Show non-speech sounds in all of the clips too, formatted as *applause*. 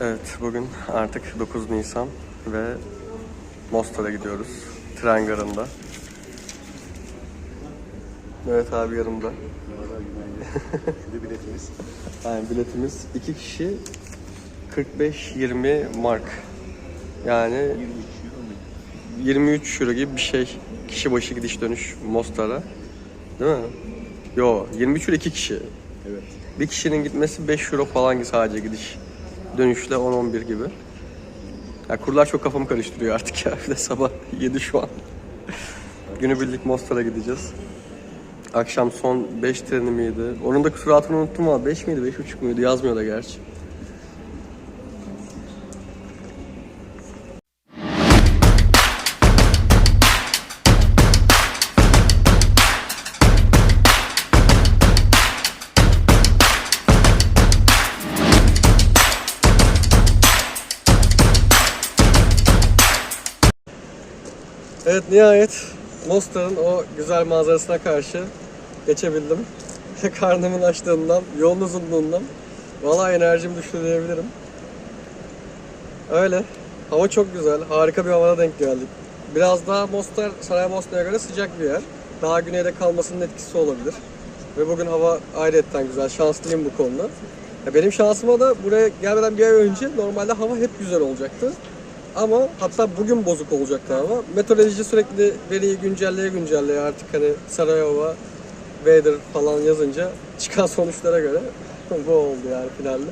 Evet, bugün artık 9 Nisan ve Mostar'a gidiyoruz. Tren garında. Evet abi yanımda. Şimdi biletimiz. *laughs* Yani biletimiz iki kişi 45-20 mark. Yani 23 euro mu? 23 euro gibi bir şey. Kişi başı gidiş dönüş Mostar'a. Değil mi? Yo, 23 euro iki kişi. Evet. Bir kişinin gitmesi 5 euro falan sadece gidiş. Dönüşle 10-11 gibi. Ya kurlar çok kafamı karıştırıyor artık ya. Bir de sabah *laughs* 7 şu an. Günübirlik Mostar'a gideceğiz. Akşam son 5 treni miydi? Onun da süratini unuttum ama 5 miydi 5.5 muydu yazmıyor da gerçi. Evet nihayet Mostar'ın o güzel manzarasına karşı geçebildim. *laughs* Karnımın açtığından, yolun uzunluğundan valla enerjim düştü diyebilirim. Öyle. Hava çok güzel. Harika bir havada denk geldik. Biraz daha Mostar, Saraybosna'ya göre sıcak bir yer. Daha güneyde kalmasının etkisi olabilir. Ve bugün hava ayrıyetten güzel. Şanslıyım bu konuda. Ya benim şansıma da buraya gelmeden bir ay önce normalde hava hep güzel olacaktı. Ama hatta bugün bozuk olacaktı hava. Meteoroloji sürekli veriyi güncelleye güncelleye artık hani Sarayova, weather falan yazınca çıkan *laughs* sonuçlara göre *laughs* bu oldu yani finalde.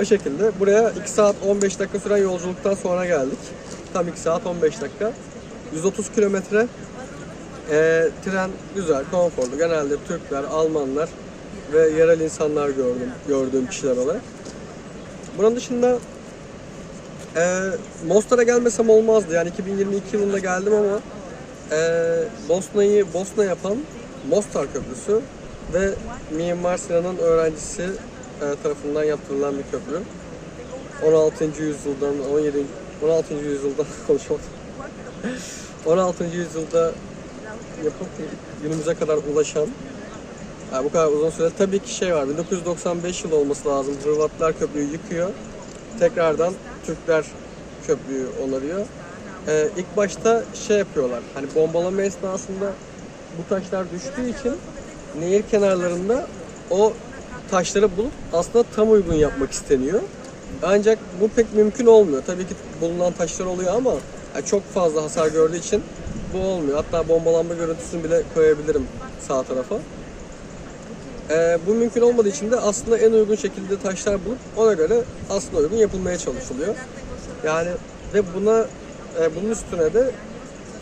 O şekilde buraya 2 saat 15 dakika süren yolculuktan sonra geldik. Tam 2 saat 15 dakika. 130 kilometre. Ee, tren güzel, konforlu. Genelde Türkler, Almanlar ve yerel insanlar gördüm, gördüğüm kişiler olarak. Bunun dışında ee, Mostar'a gelmesem olmazdı. Yani 2022 yılında geldim ama e, Bosna'yı Bosna yapan Mostar Köprüsü ve Mimar Sinan'ın öğrencisi e, tarafından yaptırılan bir köprü. 16. yüzyıldan 17. 16. yüzyıldan *laughs* konuşalım. 16. yüzyılda yapıp günümüze kadar ulaşan yani bu kadar uzun süre tabii ki şey var 1995 yılı olması lazım. Hırvatlar köprüyü yıkıyor. Tekrardan Türkler köprüyü onarıyor. Ee, ilk başta şey yapıyorlar. Hani bombalama esnasında bu taşlar düştüğü için nehir kenarlarında o taşları bulup aslında tam uygun yapmak isteniyor. Ancak bu pek mümkün olmuyor. Tabii ki bulunan taşlar oluyor ama yani çok fazla hasar gördüğü için bu olmuyor. Hatta bombalanma görüntüsünü bile koyabilirim sağ tarafa. Ee, bu mümkün olmadığı için de aslında en uygun şekilde taşlar bulup ona göre aslında uygun yapılmaya çalışılıyor. Yani ve buna e, bunun üstüne de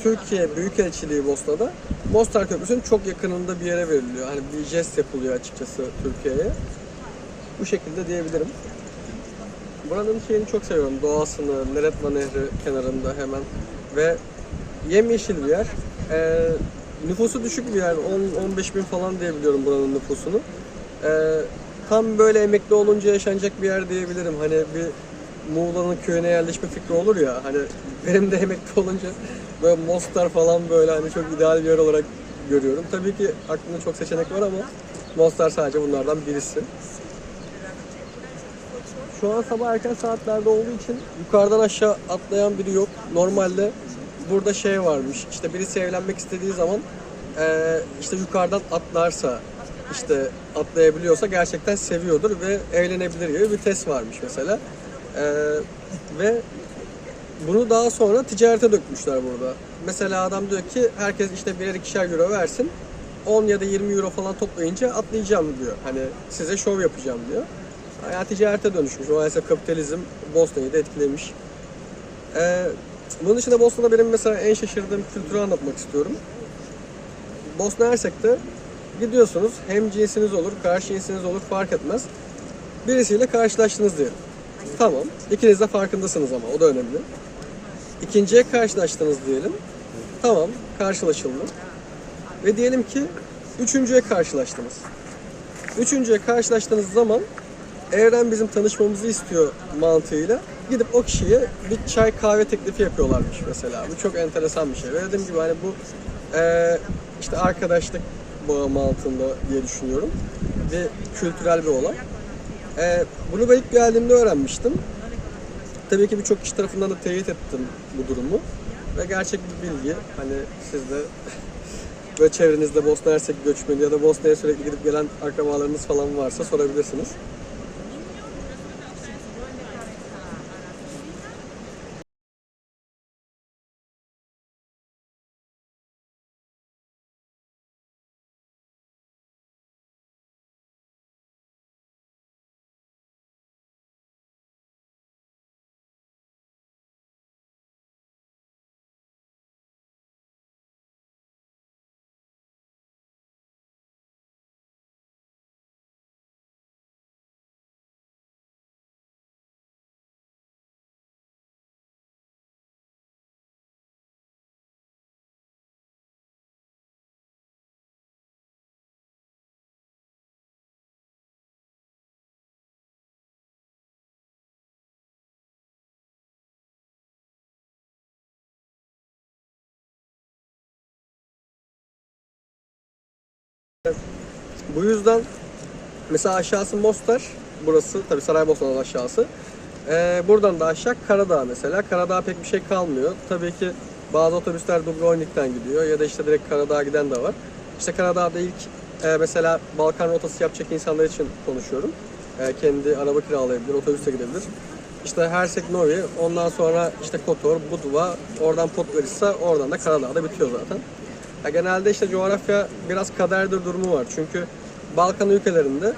Türkiye Büyükelçiliği Bosna'da Mostar Köprüsü'nün çok yakınında bir yere veriliyor. Hani bir jest yapılıyor açıkçası Türkiye'ye. Bu şekilde diyebilirim. Buranın şeyini çok seviyorum. Doğasını, Neretva Nehri kenarında hemen ve yemyeşil bir yer. Ee, nüfusu düşük bir yer. 10-15 bin falan diyebiliyorum buranın nüfusunu. Ee, tam böyle emekli olunca yaşanacak bir yer diyebilirim. Hani bir Muğla'nın köyüne yerleşme fikri olur ya. Hani benim de emekli olunca böyle Mostar falan böyle hani çok ideal bir yer olarak görüyorum. Tabii ki aklımda çok seçenek var ama Mostar sadece bunlardan birisi. Şu an sabah erken saatlerde olduğu için yukarıdan aşağı atlayan biri yok. Normalde burada şey varmış. İşte birisi evlenmek istediği zaman eee, işte yukarıdan atlarsa işte atlayabiliyorsa gerçekten seviyordur ve evlenebilir gibi bir test varmış mesela. Eee, ve bunu daha sonra ticarete dökmüşler burada. Mesela adam diyor ki herkes işte birer ikişer euro versin. 10 ya da 20 euro falan toplayınca atlayacağım diyor. Hani size şov yapacağım diyor. Yani ticarete dönüşmüş. Maalesef kapitalizm Bosna'yı da etkilemiş. Ee, bunun dışında Bosna'da benim mesela en şaşırdığım kültürü anlatmak istiyorum. Bosna Hersek'te gidiyorsunuz hem cinsiniz olur, karşı cinsiniz olur fark etmez. Birisiyle karşılaştınız diyelim. Tamam. İkiniz de farkındasınız ama o da önemli. İkinciye karşılaştınız diyelim. Tamam, karşılaşıldı. Ve diyelim ki üçüncüye karşılaştınız. Üçüncüye karşılaştığınız zaman evren bizim tanışmamızı istiyor mantığıyla gidip o kişiye bir çay kahve teklifi yapıyorlarmış mesela. Bu çok enteresan bir şey. Ve dediğim gibi hani bu eee, işte arkadaşlık bağı mantığında diye düşünüyorum. Ve kültürel bir olay. Ee, bunu ben ilk geldiğimde öğrenmiştim. Tabii ki birçok kişi tarafından da teyit ettim bu durumu. Ve gerçek bir bilgi. Hani siz de *laughs* böyle çevrenizde Bosna Hersek göçmeni ya da Bosna'ya sürekli gidip gelen akrabalarınız falan varsa sorabilirsiniz. Bu yüzden mesela aşağısı Mostar, burası tabii Saraybosna'nın aşağısı. Ee, buradan da aşağı Karadağ mesela. Karadağ pek bir şey kalmıyor. Tabii ki bazı otobüsler Dubrovnik'ten gidiyor ya da işte direkt Karadağ'a giden de var. İşte Karadağ'da ilk e, mesela Balkan rotası yapacak insanlar için konuşuyorum. E, kendi araba kiralayabilir, otobüse gidebilir. İşte Hersek Novi, ondan sonra işte Kotor, Budva, oradan Podgorica, oradan da Karadağ'da bitiyor zaten. Ya genelde işte coğrafya biraz kaderdir durumu var. Çünkü Balkan ülkelerinde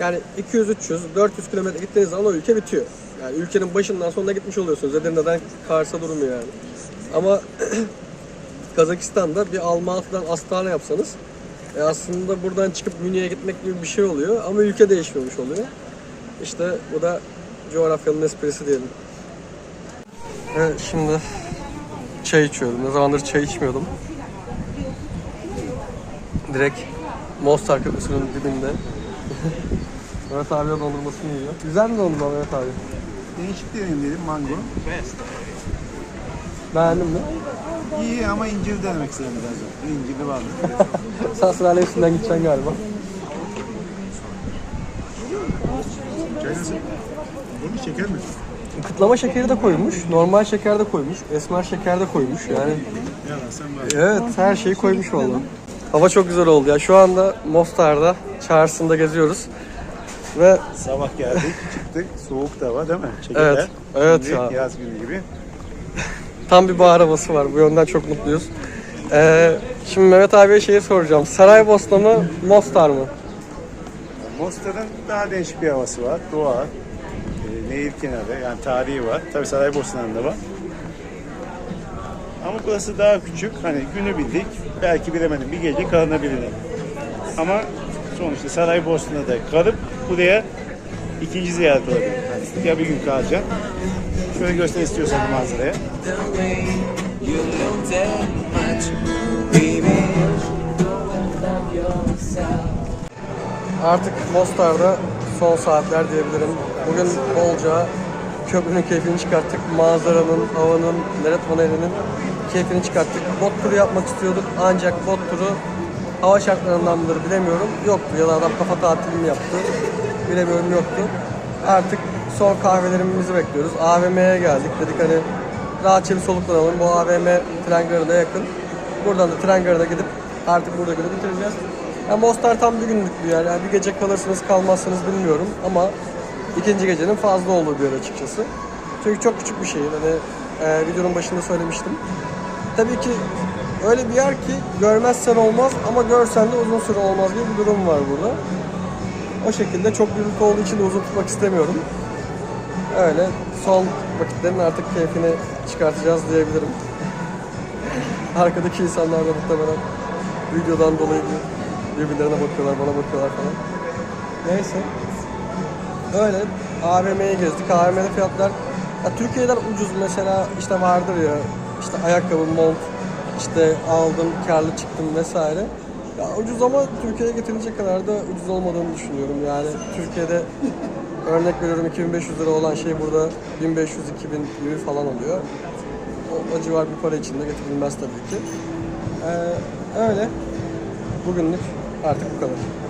yani 200, 300, 400 kilometre gittiğiniz zaman o ülke bitiyor. Yani ülkenin başından sonuna gitmiş oluyorsunuz. Edirne'den Kars'a durumu yani. Ama *clears throat* Kazakistan'da bir Almatı'dan Astana yapsanız e aslında buradan çıkıp Münih'e gitmek gibi bir şey oluyor ama ülke değişmemiş oluyor. İşte bu da coğrafyanın esprisi diyelim. Evet şimdi çay içiyorum. Ne zamandır çay içmiyordum. Direkt Mostar Köprüsü'nün dibinde. *laughs* Mehmet abi de dondurmasını yiyor. Güzel mi dondurma Mehmet abi? Değişik deneyelim mango. Beğendin mi? İyi ama incir denemek istedim biraz da. İncirli vardı. *laughs* Sen sırayla hepsinden gideceksin galiba. Çay nasıl? Bu mu şeker mi? Kıtlama şekeri de koymuş, normal şeker de koymuş, esmer şeker de koymuş yani. Ya sen var. Evet, her şeyi koymuş valla. Hava çok güzel oldu ya. Şu anda Mostar'da, çarşısında geziyoruz. Ve Sabah geldik, çıktık. Soğuk da var değil mi? Çekirdeği. Evet, evet Şimdi ya. Yaz günü gibi. tam bir bahar havası var. Bu yönden çok mutluyuz. Ee, şimdi Mehmet abiye şeyi soracağım. Saraybosna mı, Mostar mı? Mostar'ın daha değişik bir havası var. Doğa, e, nehir kenarı yani tarihi var. Tabii Saraybosna'nın da var. Ama burası daha küçük. Hani günü bildik. Belki bilemedim bir gece kalınabilir. Ama sonuçta Saraybosna'da kalıp buraya ikinci ziyaret olabilir. Hani ya bir gün kalacaksın. Şöyle göster istiyorsan manzaraya. Artık Mostar'da son saatler diyebilirim. Bugün bolca köprünün keyfini çıkarttık. Manzaranın, havanın, Neretvan Nehri'nin keyfini çıkarttık. Bot turu yapmak istiyorduk ancak bot turu hava şartlarından mıdır bilemiyorum. Yoktu ya da adam kafa tatili mi yaptı bilemiyorum yoktu. Artık son kahvelerimizi bekliyoruz. AVM'ye geldik. Dedik hani rahatça bir soluklanalım. Bu AVM tren garına yakın. Buradan da tren garına gidip artık burada günü bitireceğiz. Ya Mostar tam bir günlük bir yer. Yani bir gece kalırsınız kalmazsınız bilmiyorum ama ikinci gecenin fazla olduğu bir yer açıkçası. Çünkü çok küçük bir şehir. Hani e, videonun başında söylemiştim. Tabii ki öyle bir yer ki görmezsen olmaz ama görsen de uzun süre olmaz gibi bir durum var burada. O şekilde çok gürültü olduğu için de uzun tutmak istemiyorum. Öyle son vakitlerin artık keyfini çıkartacağız diyebilirim. Arkadaki insanlar da muhtemelen videodan dolayı birbirlerine bakıyorlar, bana bakıyorlar falan. Neyse. Öyle AVM'ye gezdik. AVM'de fiyatlar ya Türkiye'den ucuz mesela işte vardır ya işte ayakkabı, mont işte aldım, karlı çıktım vesaire. Ya ucuz ama Türkiye'ye getirecek kadar da ucuz olmadığını düşünüyorum. Yani Türkiye'de *laughs* örnek veriyorum 2500 lira olan şey burada 1500-2000 gibi falan oluyor. O, o civar bir para içinde getirilmez tabii ki. Ee, öyle. Bugünlük artık bu kadar.